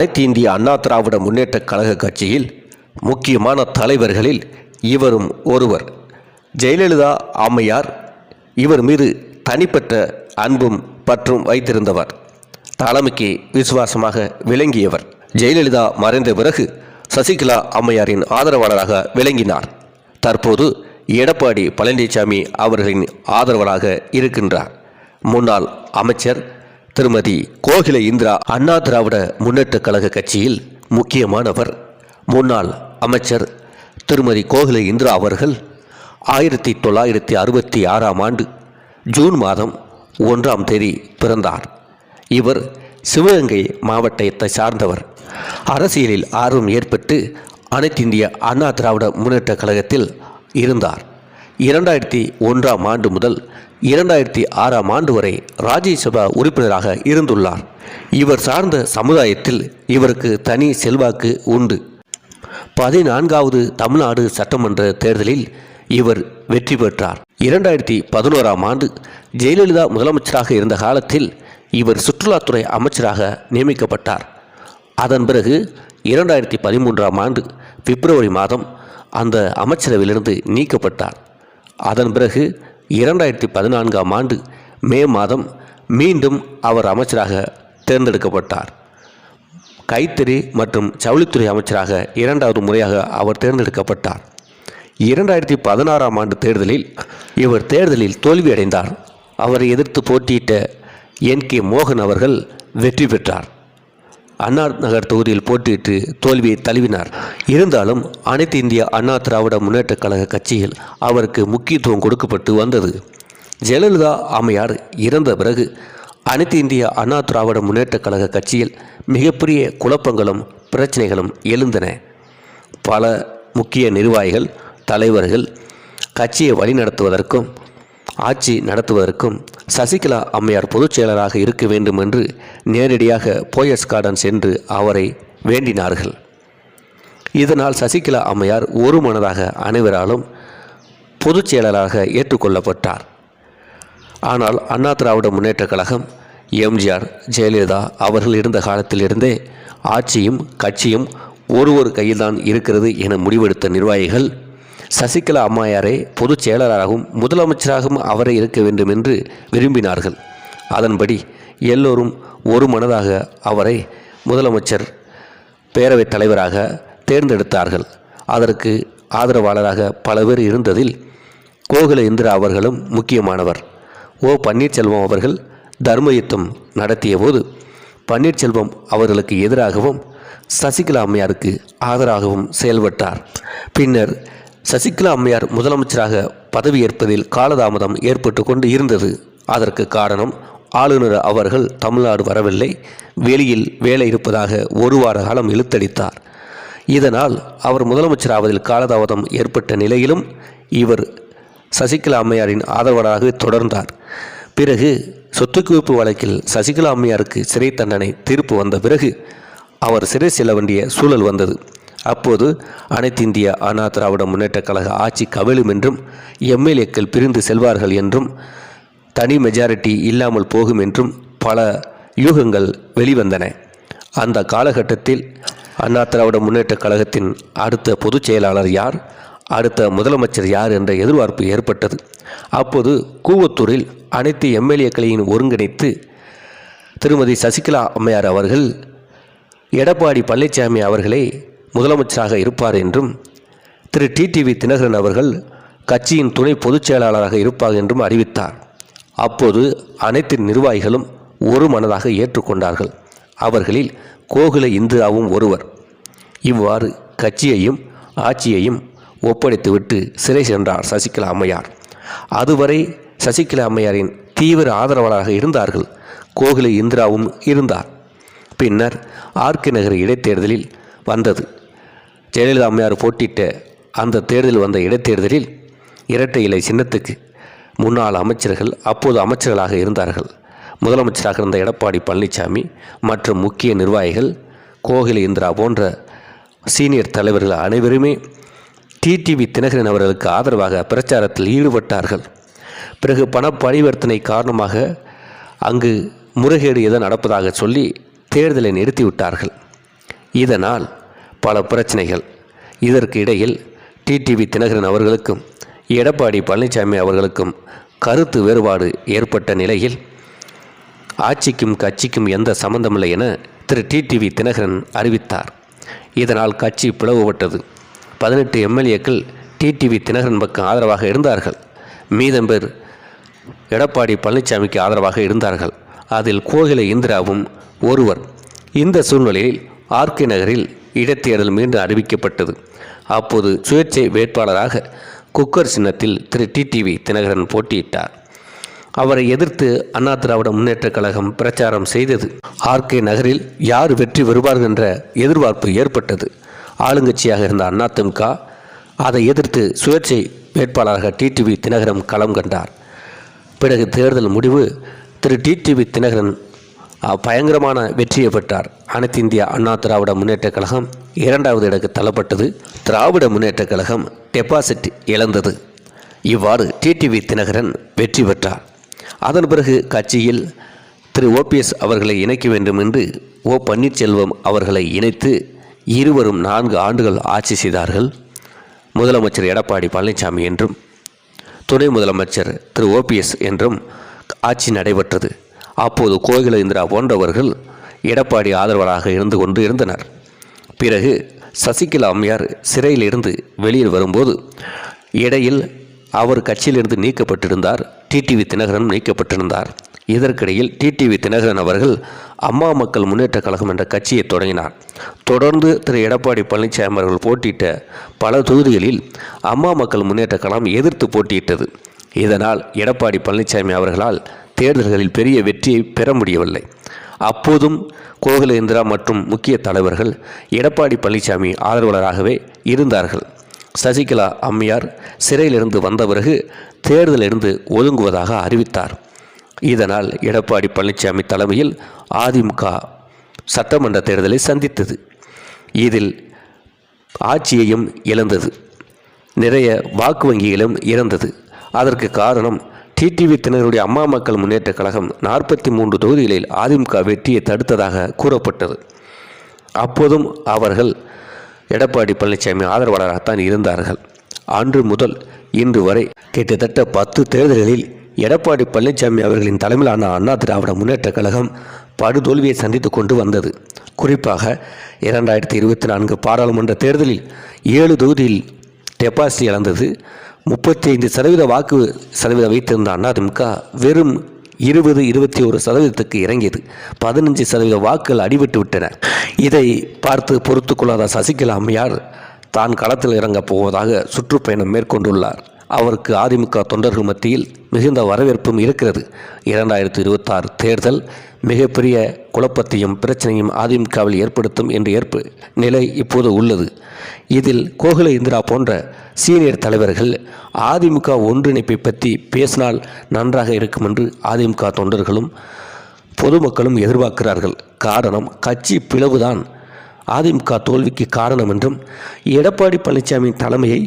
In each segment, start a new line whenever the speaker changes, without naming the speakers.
அனைத்து இந்திய அண்ணா திராவிட முன்னேற்ற கழக கட்சியில் முக்கியமான தலைவர்களில் இவரும் ஒருவர். ஜெயலலிதா அம்மையார் இவர் மீது தனிப்பட்ட அன்பும் பற்றும் வைத்திருந்தவர். தலைமைக்கு விசுவாசமாக விளங்கியவர். ஜெயலலிதா மறைந்த பிறகு சசிகலா அம்மையாரின் ஆதரவாளராக விளங்கினார். தற்போது எடப்பாடி பழனிசாமி அவர்களின் ஆதரவாளராக இருக்கின்றார். முன்னாள் அமைச்சர் திருமதி கோகில இந்திரா அண்ணா திராவிட முன்னேற்ற கழக கட்சியில் முக்கியமானவர். முன்னாள் அமைச்சர் திருமதி கோகில இந்திரா அவர்கள் ஆயிரத்தி தொள்ளாயிரத்தி அறுபத்தி ஆறாம் ஆண்டு ஜூன் மாதம் ஒன்றாம் தேதி பிறந்தார். இவர் சிவகங்கை மாவட்டத்தை சார்ந்தவர். அரசியலில் ஆர்வம் ஏற்பட்டு அனைத்திந்திய அண்ணா திராவிட முன்னேற்ற கழகத்தில் இருந்தார். இரண்டாயிரத்தி ஒன்றாம் ஆண்டு முதல் இரண்டாயிரத்தி ஆறாம் ஆண்டு வரை ராஜ்யசபா உறுப்பினராக இருந்துள்ளார். இவர் சார்ந்த சமுதாயத்தில் இவருக்கு தனி செல்வாக்கு உண்டு. பதினான்காவது தமிழ்நாடு சட்டமன்ற தேர்தலில் இவர் வெற்றி பெற்றார். இரண்டாயிரத்தி பதினோராம் ஆண்டு ஜெயலலிதா முதலமைச்சராக இருந்த காலத்தில் இவர் சுற்றுலாத்துறை அமைச்சராக நியமிக்கப்பட்டார். அதன் பிறகு இரண்டாயிரத்தி பதிமூன்றாம் ஆண்டு பிப்ரவரி மாதம் அந்த அமைச்சரவையிலிருந்து நீக்கப்பட்டார். அதன் பிறகு இரண்டாயிரத்தி பதினான்காம் ஆண்டு மே மாதம் மீண்டும் அவர் அமைச்சராக தேர்ந்தெடுக்கப்பட்டார். கைத்தறி மற்றும் ஜவுளித்துறை அமைச்சராக இரண்டாவது முறையாக அவர் தேர்ந்தெடுக்கப்பட்டார். இரண்டாயிரத்தி பதினாறாம் ஆண்டு தேர்தலில் இவர் தேர்தலில் தோல்வியடைந்தார். அவரை எதிர்த்து போட்டியிட்ட என் கே மோகன் அவர்கள் வெற்றி பெற்றார். அண்ணா நகர் தொகுதியில் போட்டியிட்டு தோல்வியை தழுவினார். இருந்தாலும் அனைத்து இந்திய அண்ணா திராவிட முன்னேற்ற கழக கட்சியில் அவருக்கு முக்கியத்துவம் கொடுக்கப்பட்டு வந்தது. ஜெயலலிதா அம்மையார் இறந்த பிறகு அனைத்து இந்திய அண்ணா திராவிட முன்னேற்ற கழக கட்சியில் மிகப்பெரிய குழப்பங்களும் பிரச்சனைகளும் எழுந்தன. பல முக்கிய நிர்வாகிகள் தலைவர்கள் கட்சியை வழிநடத்துவதற்கும் ஆட்சி நடத்துவதற்கும் சசிகலா அம்மையார் பொதுச் செயலராக இருக்க வேண்டும் என்று நேரடியாக போயஸ் கார்டன் சென்று அவரை வேண்டினார்கள். இதனால் சசிகலா அம்மையார் ஒரு மனதாக அனைவராலும் பொதுச் செயலராக ஏற்றுக்கொள்ளப்பட்டார். ஆனால் அண்ணா திராவிட முன்னேற்றக் கழகம் எம்ஜிஆர் ஜெயலலிதா அவர்கள் இருந்த காலத்திலிருந்தே ஆட்சியும் கட்சியும் ஒரு ஒரு கையில்தான் இருக்கிறது என முடிவெடுத்த நிர்வாகிகள் சசிகலா அம்மையாரை பொதுச் செயலராகவும் முதலமைச்சராகவும் அவரே இருக்க வேண்டும் என்று விரும்பினார்கள். அதன்படி எல்லோரும் ஒரு மனதாக அவரை முதலமைச்சர் பேரவைத் தலைவராக தேர்ந்தெடுத்தார்கள். அதற்கு ஆதரவாளராக பல பேர் இருந்ததில் கோகுல இந்திரா அவர்களும் முக்கியமானவர். ஓ பன்னீர்செல்வம் அவர்கள் தர்ம யுத்தம் நடத்திய போது பன்னீர்செல்வம் அவர்களுக்கு எதிராகவும் சசிகலா அம்மையாருக்கு ஆதரவாகவும் செயல்பட்டார். பின்னர் சசிகலா அம்மையார் முதலமைச்சராக பதவியேற்பதில் காலதாமதம் ஏற்பட்டு கொண்டு இருந்தது. அதற்கு காரணம் ஆளுநர் அவர்கள் தமிழ்நாடு வரவில்லை. வெளியில் வேலை இருப்பதாக ஒரு வார காலம் இழுத்தடித்தார். இதனால் அவர் முதலமைச்சராவதில் காலதாமதம் ஏற்பட்ட நிலையிலும் இவர் சசிகலா அம்மையாரின் ஆதரவாளராக தொடர்ந்தார். பிறகு சொத்து குவிப்பு வழக்கில் சசிகலா அம்மையாருக்கு சிறை தண்டனை தீர்ப்பு வந்த பிறகு அவர் சிறை செல்ல வேண்டிய சூழல் வந்தது. அப்போது அனைத்து இந்திய அண்ணா திராவிட முன்னேற்றக் கழக ஆட்சி கவிழும் என்றும் எம்எல்ஏக்கள் பிரிந்து செல்வார்கள் என்றும் தனி மெஜாரிட்டி இல்லாமல் போகும் என்றும் பல யூகங்கள் வெளிவந்தன. அந்த காலகட்டத்தில் அண்ணா திராவிட முன்னேற்றக் கழகத்தின் அடுத்த பொதுச் செயலாளர் யார் அடுத்த முதலமைச்சர் யார் என்ற எதிர்பார்ப்பு ஏற்பட்டது. அப்போது கூவத்தூரில் அனைத்து எம்எல்ஏக்களையும் ஒருங்கிணைத்து திருமதி சசிகலா அம்மையார் அவர்கள் எடப்பாடி பழனிசாமி அவர்களே முதலமைச்சராக இருப்பார் என்றும் திரு. டிடிவி தினகரன் அவர்கள் கட்சியின் துணை பொதுச் செயலாளராக இருப்பார் என்றும் அறிவித்தார். அப்போது அனைத்து நிர்வாகிகளும் ஒரு மனதாக ஏற்றுக்கொண்டார்கள். அவர்களில் கோகுல இந்திராவும் ஒருவர். இவ்வாறு கட்சியையும் ஆட்சியையும் ஒப்படைத்துவிட்டு சிறை சென்றார் சசிகலா அம்மையார். அதுவரை சசிகலா அம்மையாரின் தீவிர ஆதரவாளராக இருந்தார்கள் கோகுல இந்திராவும் இருந்தார். பின்னர் ஆர்கே நகர் இடைத்தேர்தலில் வந்தது. ஜெயலலிதா அம்மையார் போட்டியிட்ட அந்த தேர்தல் வந்த இடைத்தேர்தலில் இரட்டை இலை சின்னத்துக்கு முன்னாள் அமைச்சர்கள் அப்போது அமைச்சர்களாக இருந்தார்கள். முதலமைச்சராக இருந்த எடப்பாடி பழனிசாமி மற்றும் முக்கிய நிர்வாகிகள் கோகில இந்திரா போன்ற சீனியர் தலைவர்கள் அனைவருமே டிடிவி தினகரன் அவர்களுக்கு ஆதரவாக பிரச்சாரத்தில் ஈடுபட்டார்கள். பிறகு பண பரிவர்த்தனை காரணமாக அங்கு முறைகேடு ஏதோ நடப்பதாக சொல்லி தேர்தலை நிறுத்திவிட்டார்கள். இதனால் பல பிரச்சனைகள். இதற்கு இடையில் டிடிவி தினகரன் அவர்களுக்கும் எடப்பாடி பழனிசாமி அவர்களுக்கும் கருத்து வேறுபாடு ஏற்பட்ட நிலையில் ஆட்சிக்கும் கட்சிக்கும் எந்த சம்பந்தமில்லை என திரு டிடிவி தினகரன் அறிவித்தார். இதனால் கட்சி பிளவுபட்டது. பதினெட்டு எம்எல்ஏக்கள் டிடிவி தினகரன் பக்கம் ஆதரவாக இருந்தார்கள். மீதம் பேர் எடப்பாடி பழனிசாமிக்கு ஆதரவாக இருந்தார்கள். அதில் கோகிலை இந்திராவும் ஒருவர். இந்த சூழ்நிலையில் ஆர்கே நகரில் இடைத்தேர்தல் மீண்டும் அறிவிக்கப்பட்டது. அப்போது சுயேட்சை வேட்பாளராக குக்கர் சின்னத்தில் திரு டிடிவி தினகரன் போட்டியிட்டார். அவரை எதிர்த்து அண்ணா திராவிட முன்னேற்றக் கழகம் பிரச்சாரம் செய்தது. ஆர்கே நகரில் யார் வெற்றி வருவார்கள் என்ற எதிர்பார்ப்பு ஏற்பட்டது. ஆளுங்கட்சியாக இருந்த அதிமுக அதை எதிர்த்து சுயேட்சை வேட்பாளராக டிடிவி தினகரன் களம் கண்டார். பிறகு தேர்தல் முடிவு திரு டிடிவி தினகரன் பயங்கரமான வெற்றியை பெற்றார். அனைத்து இந்திய அண்ணா திராவிட முன்னேற்றக் கழகம் இரண்டாவது இடத்துக்கு தள்ளப்பட்டது. திராவிட முன்னேற்றக் கழகம் டெபாசிட் இழந்தது. இவ்வாறு டிடிவி தினகரன் வெற்றி பெற்றார். அதன் பிறகு கட்சியில் திரு ஓபிஎஸ் அவர்களை இணைக்க வேண்டும் என்று ஓ பன்னீர்செல்வம் அவர்களை இணைத்து இருவரும் நான்கு ஆண்டுகள் ஆட்சி செய்தார்கள். முதலமைச்சர் எடப்பாடி பழனிசாமி என்றும் துணை முதலமைச்சர் திரு ஓபிஎஸ் என்றும் ஆட்சி நடைபெற்றது. அப்போது கோகில இந்திரா போன்றவர்கள் எடப்பாடி ஆதரவாளராக இருந்து கொண்டு இருந்தனர். பிறகு சசிகலா அம்மையார் சிறையிலிருந்து வெளியில் வரும்போது இடையில் அவர் கட்சியிலிருந்து நீக்கப்பட்டிருந்தார். டிடிவி தினகரன் நீக்கப்பட்டிருந்தார். இதற்கிடையில் டிடிவி தினகரன் அவர்கள் அம்மா மக்கள் முன்னேற்றக் கழகம் என்ற கட்சியை தொடங்கினார். தொடர்ந்து திரு எடப்பாடி பழனிசாமி அவர்கள் போட்டியிட்ட பல தொகுதிகளில் அம்மா மக்கள் முன்னேற்ற கழகம் எதிர்த்து போட்டியிட்டது. இதனால் எடப்பாடி பழனிசாமி அவர்களால் தேர்தல்களில் பெரிய வெற்றியை பெற முடியவில்லை. அப்போதும் கோகுலேந்திரா மற்றும் முக்கிய தலைவர்கள் எடப்பாடி பழனிசாமி ஆதரவாளராகவே இருந்தார்கள். சசிகலா அம்மையார் சிறையிலிருந்து வந்த பிறகு தேர்தலிருந்து ஒதுங்குவதாக அறிவித்தார். இதனால் எடப்பாடி பழனிசாமி தலைமையில் அதிமுக சட்டமன்ற தேர்தலை சந்தித்தது. இதில் ஆட்சியையும் இழந்தது. நிறைய வாக்கு வங்கிகளும் இறந்தது. அதற்கு காரணம் டிடிவி தினருடைய அம்மா மக்கள் முன்னேற்றக் கழகம் நாற்பத்தி மூன்று தொகுதிகளில் அதிமுக வெற்றியை தடுத்ததாக கூறப்பட்டது. அப்போதும் அவர்கள் எடப்பாடி பழனிசாமி ஆதரவாளராகத்தான் இருந்தார்கள். அன்று முதல் இன்று வரை கிட்டத்தட்ட பத்து தேர்தல்களில் எடப்பாடி பழனிசாமி அவர்களின் தலைமையிலான அண்ணா திராவிட முன்னேற்றக் கழகம் படுதோல்வியை சந்தித்து கொண்டு வந்தது. குறிப்பாக இரண்டாயிரத்தி இருபத்தி நான்கு பாராளுமன்ற தேர்தலில் ஏழு தொகுதியில் டெபாசிட் இழந்தது. முப்பத்தி ஐந்து சதவீத வாக்கு சதவீதம் வைத்திருந்த அதிமுக. வெறும் இருபது இருபத்தி ஒரு சதவீதத்துக்கு இறங்கியது. பதினஞ்சு சதவீத வாக்குகள் அடிபட்டு விட்டன. இதை பார்த்து பொறுத்து கொள்ளாத சசிகலா அம்மையார் தான் களத்தில் இறங்கப் போவதாக சுற்றுப்பயணம் மேற்கொண்டுள்ளார். அவருக்கு அதிமுக தொண்டர்கள் மத்தியில் மிகுந்த வரவேற்பும் இருக்கிறது. இரண்டாயிரத்தி இருபத்தாறு தேர்தல் மிகப்பெரிய குழப்பத்தையும் பிரச்சனையும் அதிமுகவில் ஏற்படுத்தும் என்று ஏற்பு நிலை இப்போது உள்ளது. இதில் கோகுல இந்திரா போன்ற சீனியர் தலைவர்கள் அதிமுக ஒன்றிணைப்பை பற்றி பேசினால் நன்றாக இருக்கும் என்று அதிமுக தொண்டர்களும் பொதுமக்களும் எதிர்பார்க்கிறார்கள். காரணம் கட்சி பிளவுதான். அதிமுக தோல்விக்கு காரணம் என்றும் எடப்பாடி பழனிசாமியின் தலைமையை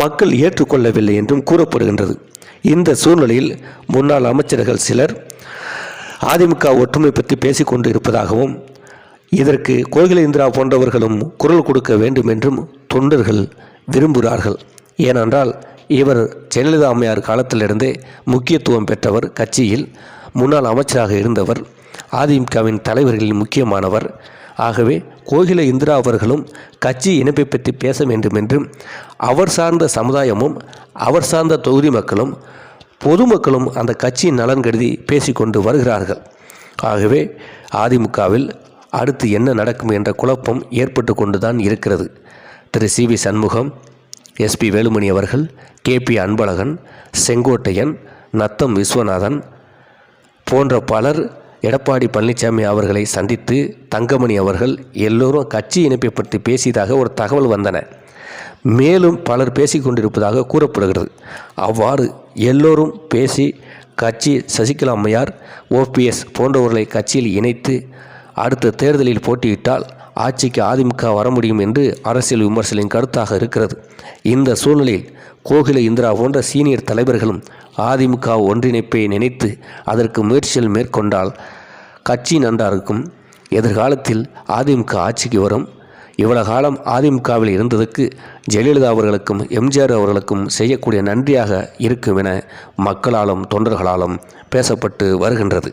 மக்கள் ஏற்றுக்கொள்ளவில்லை என்றும் கூறப்படுகின்றது. இந்த சூழ்நிலையில் முன்னாள் அமைச்சர்கள் சிலர் அதிமுக ஒற்றுமை பற்றி பேசிக்கொண்டு இருப்பதாகவும் இதற்கு கோகிலேந்திரா போன்றவர்களும் குரல் கொடுக்க வேண்டும் என்றும் தொண்டர்கள் விரும்புகிறார்கள். ஏனென்றால் இவர் ஜெயலலிதா அம்மையார் காலத்திலிருந்தே முக்கியத்துவம் பெற்றவர் கட்சியில் முன்னாள் அமைச்சராக இருந்தவர் அதிமுகவின் தலைவர்களில் முக்கியமானவர் ஆகவே கோகில இந்திரா அவர்களும் கட்சி இணைப்பை பற்றி பேச வேண்டுமென்றும் அவர் சார்ந்த சமுதாயமும் அவர் சார்ந்த தொகுதி மக்களும் பொதுமக்களும் அந்த கட்சியின் நலன் கருதி பேசிக்கொண்டு வருகிறார்கள். ஆகவே அதிமுகவில் அடுத்து என்ன நடக்கும் என்ற குழப்பம் ஏற்பட்டு கொண்டுதான் இருக்கிறது. திரு. C. V. Shanmugam S P Velumani அவர்கள் கே. பி. அன்பழகன் செங்கோட்டையன் நத்தம் விஸ்வநாதன் போன்ற பலர் எடப்பாடி பழனிசாமி அவர்களை சந்தித்து தங்கமணி அவர்கள் எல்லோரும் கட்சி இணைப்பை பற்றி பேசியதாக ஒரு தகவல் வந்தன. மேலும் பலர் பேசிக்கொண்டிருப்பதாக கூறப்படுகிறது. அவ்வாறு எல்லோரும் பேசி கட்சி சசிகலா அம்மையார் ஓபிஎஸ் போன்றவர்களை கட்சியில் இணைத்து அடுத்த தேர்தலில் போட்டியிட்டால் ஆட்சிக்கு அதிமுக வர முடியும் என்று அரசியல் விமர்சலின் கருத்தாக இருக்கிறது. இந்த சூழ்நிலையில் கோகில இந்திரா போன்ற சீனியர் தலைவர்களும் அதிமுக ஒன்றிணைப்பை நினைத்து அதற்கு முயற்சிகள் மேற்கொண்டால் கட்சி நன்றாருக்கும் எதிர்காலத்தில் அதிமுக ஆட்சிக்கு வரும். இவ்வளவு காலம் அதிமுகவில் இருந்ததுக்கு ஜெயலலிதா அவர்களுக்கும் எம்ஜிஆர் அவர்களுக்கும் செய்யக்கூடிய நன்றியாக இருக்கும் என மக்களாலும் தொண்டர்களாலும் பேசப்பட்டு வருகின்றது.